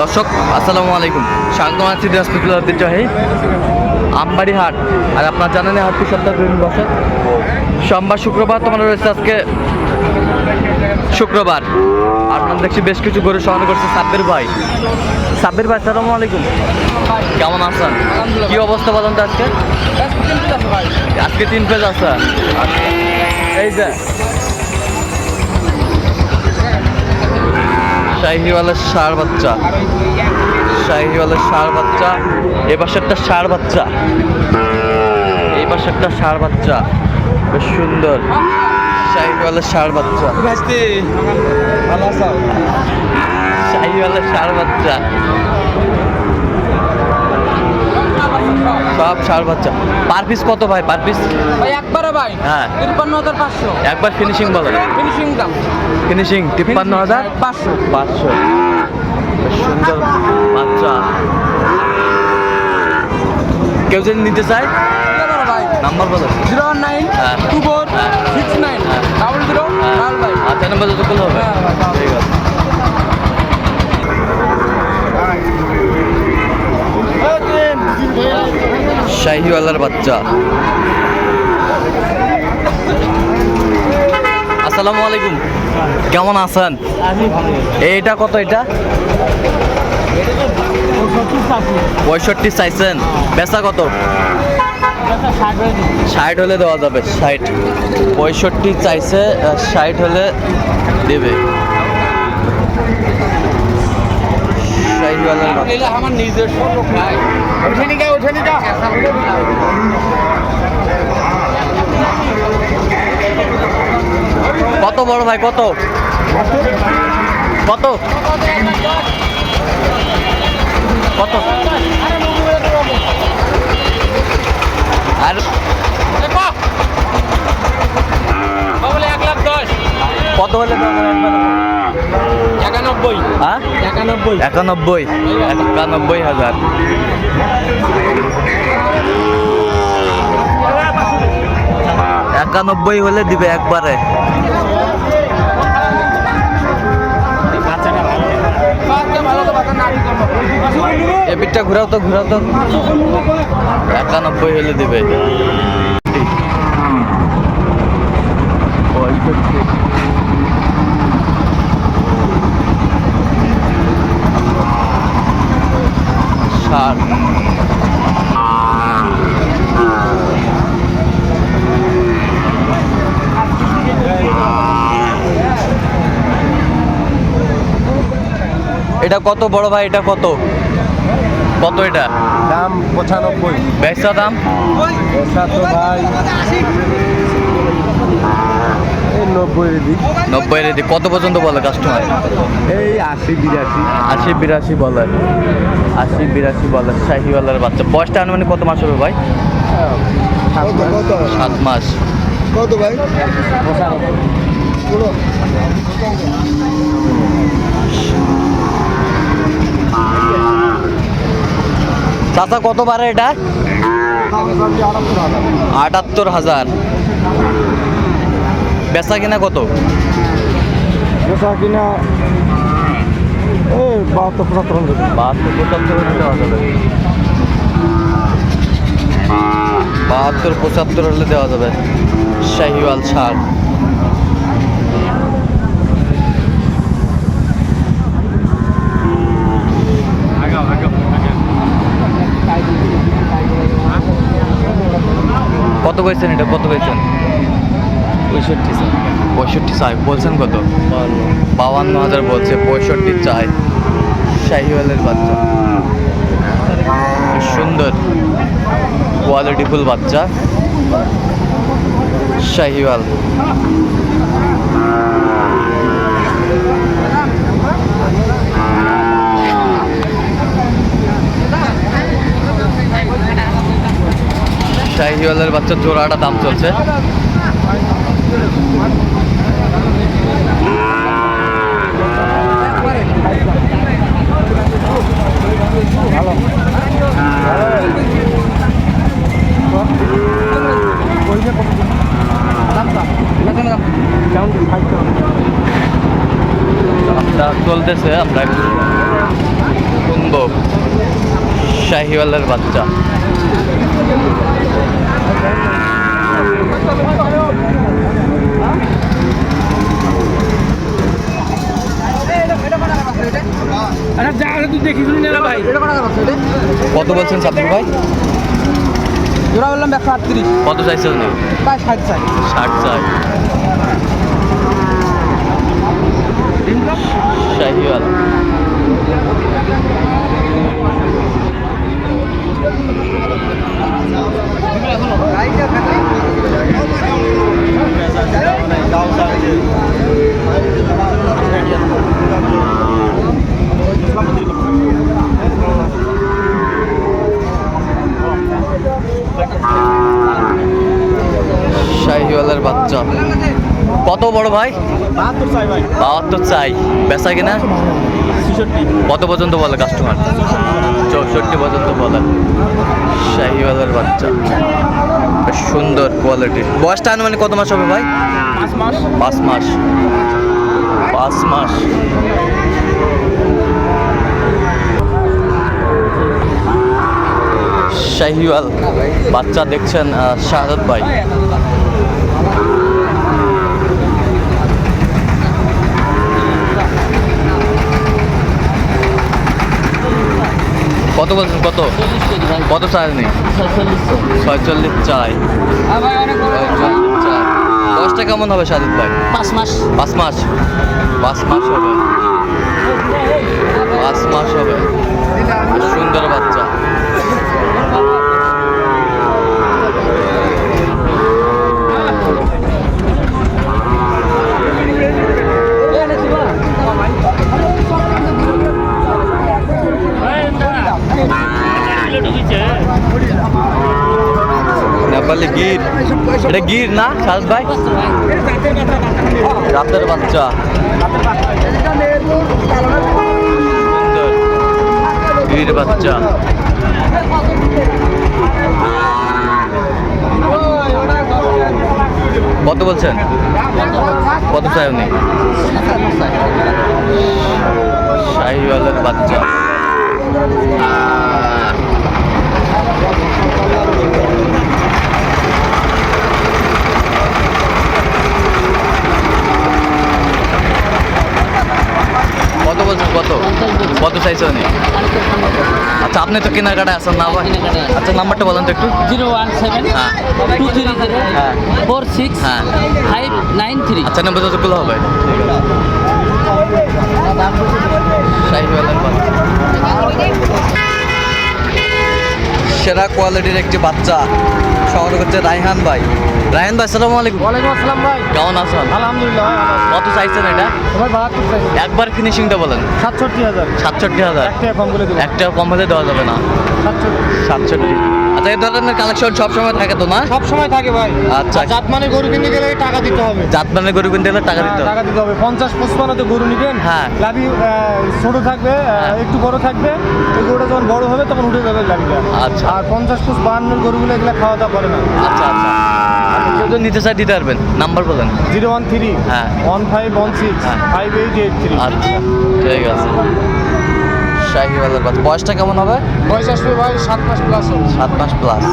দর্শক, আসসালামু আলাইকুম। স্বাগত আছি দিনাজপুর ঐতিহ্যবাহী আমবাড়ি হাট আর আপনার জানেন হাটটি সপ্তাহ দুদিন বসে। সোমবার, শুক্রবার তোমার রয়েছে আজকে শুক্রবার। আমরা দেখছি বেশ কিছু গরু সহানো করছে সাব্বির ভাই। সাব্বির ভাই, আসসালামু আলাইকুম। কেমন আছেন? কি অবস্থা বলেন তো আজকে? আজকে তিন পেজ আছে। এই যে শাহিওয়ালের ষাঁড় বাচ্চা। শাহিওয়ালের ষাঁড় বাচ্চা। এ একটা ষাঁড় বাচ্চা। এই পাশে একটা সার বাচ্চা। বেশ সুন্দর। শাহিওয়ালের ষাঁড় বাচ্চা। শাহিওয়ালের ষাঁড় বাচ্চা। সব ষাঁড় বাচ্চা। পার পিস কত ভাই? পার পিস ভাই একবারে ভাই। হ্যাঁ। তিপ্পান্ন হাজার পাঁচশো। একবার ফিনিশিং বলেন ফিনিশিং দাম। ফিনিশিং তিপ্পান্ন হাজার? পাঁচশো। পাঁচশো। সুন্দর বাচ্চা। কেউ যদি নিতে চায়? নাম্বার বলো। জিরো ওয়ান নাইন হ্যাঁ। টু ফোর হ্যাঁ। সিক্স নাইন হ্যাঁ। ডাবল জিরো ভাই। আচ্ছা নাম্বার যত করলে হবে। ঠিক আছে। শাহিওয়ালার বাচ্চা। আসসালামু আলাইকুম। কেমন আছেন? এইটা কত এটা? পঁয়ষট্টি চাইছেন। বেচা কত? ষাট হলে দেওয়া যাবে ষাট। পঁয়ষট্টি চাইছে ষাট হলে দেবে। আমার নিজস্ব লোক ভাই কত বড় ভাই কত? কত? কত? আর বলে এক লাখ দশ। কত হলে? একানব্বই। হ্যাঁ? একানব্বই। একানব্বই। হাজার। একানব্বই হলে দিবে একবারে। এ পিঠটা ঘুরাও তো ঘুরাও তো। একানব্বই হলে দিবে পঁয়ষট্টি ষাট এটা কত বড় ভাই? এটা কত? কত এটা? দাম পঁচানব্বই। ব্যবসা দাম? পয়সা তো ভাই। নব্বই দিক নব্বই রেডি। কত পর্যন্ত বলে কাস্টমার এই আশি বিরাশি। আশি বিরাশি বলে। আশি বিরাশি বলে। শাহিওয়ালার বাচ্চা। বয়সটা আনুমানিক কত মাস হবে ভাই? সাত মাস। কত? ভাই? চাচা কত বারে এটা? আটাত্তর হাজার। বেচা কিনা কত? বেচা কিনা এই বাহাত্তর পঁচাত্তর হাজার বাহাত্তর পঁচাত্তর হলে দেওয়া যাবে। বাহাত্তর পঁচাত্তর হলে দেওয়া যাবে। শাহিওয়াল ছাড়। কত কইছেন এটা? কত কইছেন? পঁয়ষট্টি চাই পঁয়ষট্টি চাই বলছেন কত? বাউান্ন হাজার বলছে, পঁয়ষট্টি চাই। শাহিওয়ালের বাচ্চা। সুন্দর। কোয়ালিটিফুল বাচ্চা। শাহিওয়াল। শাহিওয়ালের বাচ্চা জোড়াটা দাম চলছে। চলতেছে আমরা শাহিওয়ালের বাচ্চা। কত বলছেন সাব্বির ভাই? জোড়া বললাম একশো আটত্রিশ। কত চাইছেন উনি প্রায় ষাট ষাট ষাট চাই। শাহিওয়াল। শাহিওয়ালের কত বড় ভাই? বাহাত্তর চাই। বেচা কিনা? কত পর্যন্ত বলে কাস্টমার চৌষট্টি পর্যন্ত বলে। শাহিওয়ালের বাচ্চা। বেশ সুন্দর কোয়ালিটির বয়সটা আনুমানিক কত মাস হবে ভাই? পাঁচ মাস। পাঁচ মাস। শাহিওয়াল, বাচ্চা দেখছেন শাহাদ ভাই। কত বলছেন? কত? কত চাল নেই ছয়চল্লিশ চাই দশটা কেমন হবে সাজিদ ভাই? পাঁচ মাস। পাঁচ মাস? পাঁচ মাস হবে। পাঁচ মাস হবে। সুন্দর বাচ্চা নেপালি গির এটা গির না সারদ ভাই? রাতের বাচ্চা। গির বাচ্চা। কত বলছেন? কত চাই উনি শাহিওয়ালের বাচ্চা কত বলছেন কত আচ্ছা আপনি তো কেনাকাটা আছেন না ভাই। আচ্ছা নাম্বারটা বলেন তো একটু। জিরো ওয়ান সেভেন হ্যাঁ। টু থ্রি জিরো হ্যাঁ। ফোর সিক্স হ্যাঁ। Five nine three. আচ্ছা নম্বর যতগুলো হবে। সাইজ। সেরা কোয়ালিটির একটি বাচ্চা। শহর হচ্ছে রায়হান ভাই। রায়হান ভাই সালাম আলাইকুম। ওয়ালাইকুম আসসালাম ভাই। কেমন আছেন? আলহামদুলিল্লাহ কত চাইছেন এটা? ভাই বাহাত্তর চাই একবার ফিনিশিংটা বলেন। সাতষট্টি হাজার। সাতষট্টি হাজার। একটা কম বলে দেবো। একটা কম হলে দেওয়া যাবে না। সাতষট্টি। সাতষট্টি। আচ্ছা এই ধরনের কালেকশন সবসময় থাকে তো না? সব সময় থাকে ভাই। আচ্ছা। জাত মানে গরু কিনতে গেলে টাকা দিতে হবে। জাত মানে গরু কিনতে গেলে টাকা দিতে হ্যাঁ, হবে। টাকা দিতে হবে। পঞ্চাশ পঁচপান্নতে গরু নিবেন। হ্যাঁ। লাভি ছোট থাকবে হ্যাঁ। একটু বড় থাকবে। এই গরুটা যখন বড় হবে তখন উঠে যাবে লাভিটা। আচ্ছা। আর পঞ্চাশ পুষ বাহান্নর গরুগুলো এগুলো খাওয়া দাওয়া করে না। আচ্ছা আচ্ছা। কেউ যদি নিতে চাই দিতে পারবেন। নাম্বার বলেন। জিরো ওয়ান থ্রি হ্যাঁ। ওয়ান ফাইভ ওয়ান সিক্স হ্যাঁ। Five eight eight three. আচ্ছা ঠিক আছে। শাহিওয়ালের কথা বয়সটা কেমন হবে? বয়স আসবে ভাই সাত মাস প্লাস সাত মাস প্লাস